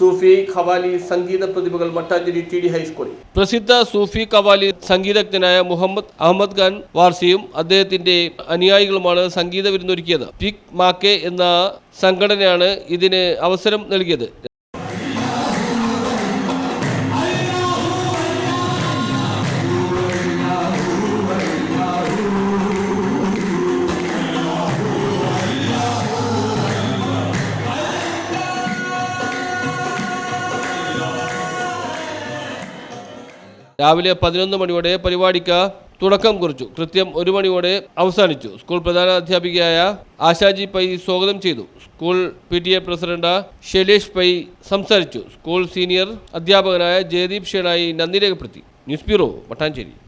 സൂഫി ഖവാലി സംഗീത പ്രതിഭകൾ Mattancherry T D ഹൈസ്കൂളിൽ. പ്രസിദ്ധ സൂഫി കവാലി സംഗീതജ്ഞനായ മുഹമ്മദ് അഹമ്മദ് ഖാൻ വാർസിയും അദ്ദേഹത്തിന്റെ അനുയായികളുമാണ് സംഗീത വിരുന്നൊരുക്കിയത് പിക് മാക്കെ എന്ന സംഘടനയാണ് ഇതിന് അവസരം നൽകിയത്. രാവിലെ പതിനൊന്ന് മണിയോടെ പരിപാടിക്ക് തുടക്കം കുറിച്ചു. കൃത്യം ഒരു മണിയോടെ അവസാനിച്ചു. സ്കൂൾ പ്രധാന അധ്യാപികയായ ആശാജി പൈ സ്വാഗതം ചെയ്തു. School P T A president Shailesh Pai സംസാരിച്ചു. സ്കൂൾ സീനിയർ അധ്യാപകനായ ജയദീപ് ഷേണായി നന്ദി രേഖപ്പെടുത്തി. News bureau Mattancherry